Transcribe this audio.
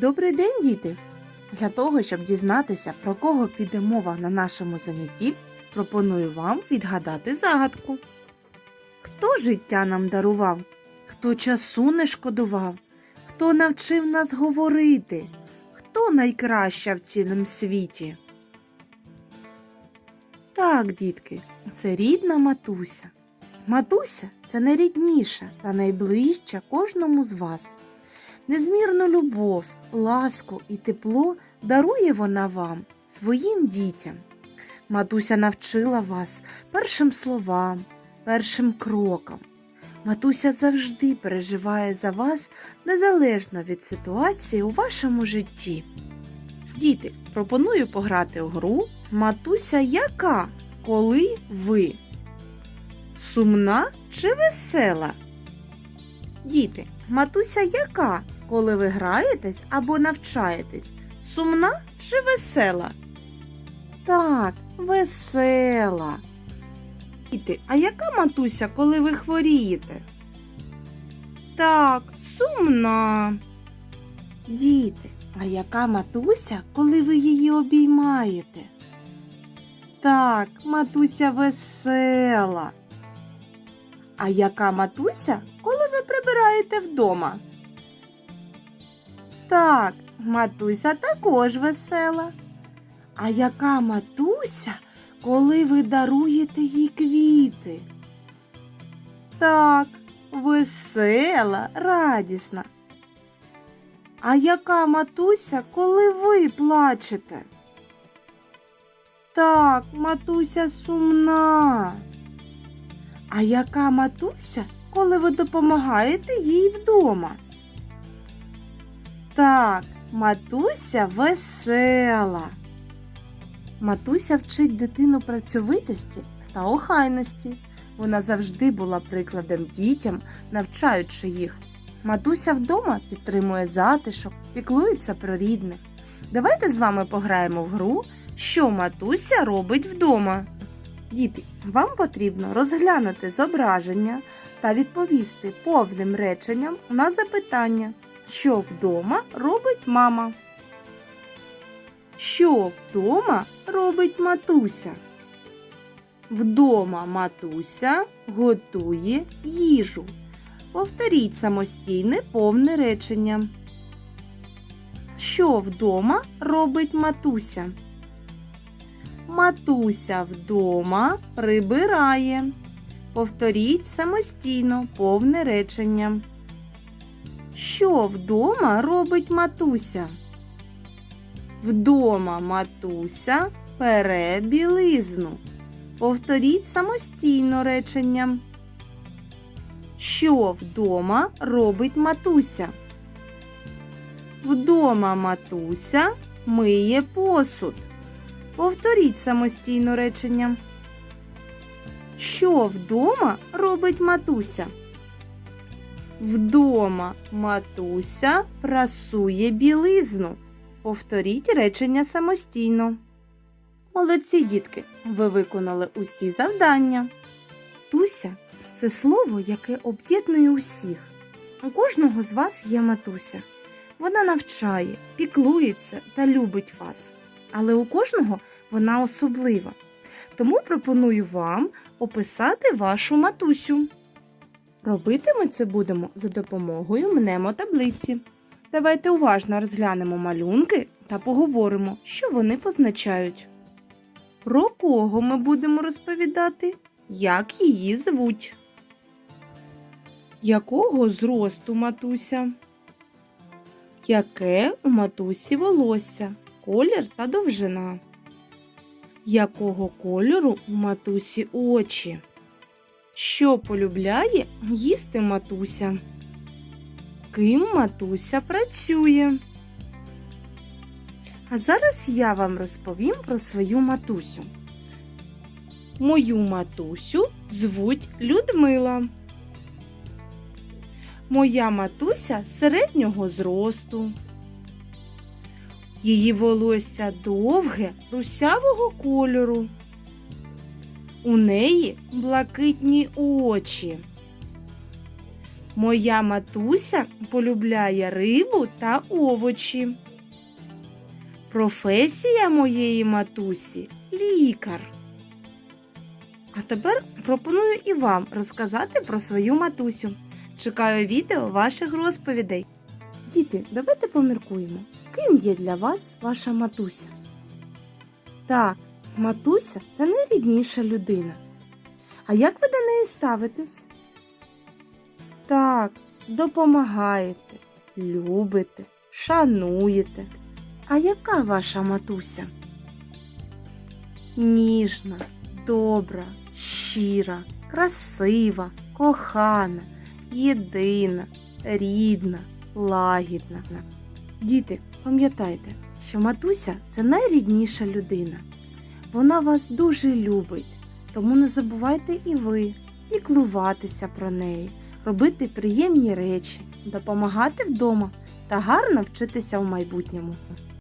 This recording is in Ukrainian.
Добрий день, діти! Для того, щоб дізнатися, про кого піде мова на нашому занятті, пропоную вам відгадати загадку. Хто життя нам дарував? Хто часу не шкодував? Хто навчив нас говорити? Хто найкраща в цілому світі? Так, дітки, це рідна матуся. Матуся це найрідніша та найближча кожному з вас. Незмірну любов, ласку і тепло дарує вона вам, своїм дітям. Матуся навчила вас першим словам, першим крокам. Матуся завжди переживає за вас незалежно від ситуації у вашому житті. Діти, пропоную пограти у гру Матуся яка, коли ви? Сумна чи весела? Діти, матуся яка, коли ви граєтесь або навчаєтесь? Сумна чи весела? Так, весела. Діти, а яка матуся, коли ви хворієте? Так, сумна. Діти, а яка матуся, коли ви її обіймаєте? Так, матуся весела. А яка матуся, коли ви прибираєте вдома? Так, матуся також весела. А яка матуся, коли ви даруєте їй квіти? Так, весела, радісна. А яка матуся, коли ви плачете? Так, матуся сумна. А яка матуся, коли ви допомагаєте їй вдома? Так, матуся весела. Матуся вчить дитину працьовитості та охайності. Вона завжди була прикладом дітям, навчаючи їх. Матуся вдома підтримує затишок, піклується про рідних. Давайте з вами пограємо в гру, що матуся робить вдома. Діти, вам потрібно розглянути зображення та відповісти повним реченням на запитання, що вдома робить мама. Що вдома робить матуся? Вдома матуся готує їжу. Повторіть самостійне повне речення. Що вдома робить матуся? Матуся вдома прибирає. Повторіть самостійно повне речення. Що вдома робить матуся? Вдома матуся пере білизну. Повторіть самостійно речення. Що вдома робить матуся? Вдома матуся миє посуд. Повторіть самостійно речення. Що вдома робить матуся? Вдома матуся прасує білизну. Повторіть речення самостійно. Молодці, дітки, ви виконали усі завдання. Туся це слово, яке об'єднує усіх. У кожного з вас є матуся. Вона навчає, піклується та любить вас. Але у кожного вона особлива. Тому пропоную вам описати вашу матусю. Робити ми це будемо за допомогою мнемотаблиці. Давайте уважно розглянемо малюнки та поговоримо, що вони позначають. Про кого ми будемо розповідати, як її звуть. Якого зросту матуся? Яке у матусі волосся, колір та довжина? Якого кольору у матусі очі? Що полюбляє їсти матуся? Ким матуся працює? А зараз я вам розповім про свою матусю. Мою матусю звуть Людмила. Моя матуся середнього зросту. Її волосся довге, русявого кольору. У неї блакитні очі. Моя матуся полюбляє рибу та овочі. Професія моєї матусі лікар. А тепер пропоную і вам розказати про свою матусю. Чекаю відео ваших розповідей. Діти, давайте поміркуємо, ким є для вас ваша матуся? Так, матуся це найрідніша людина. А як ви до неї ставитесь? Так, допомагаєте, любите, шануєте. А яка ваша матуся? Ніжна, добра, щира, красива, кохана, єдина, рідна, лагідна. Діти, пам'ятайте, що матуся це найрідніша людина. Вона вас дуже любить, тому не забувайте і ви піклуватися про неї, робити приємні речі, допомагати вдома та гарно вчитися в майбутньому.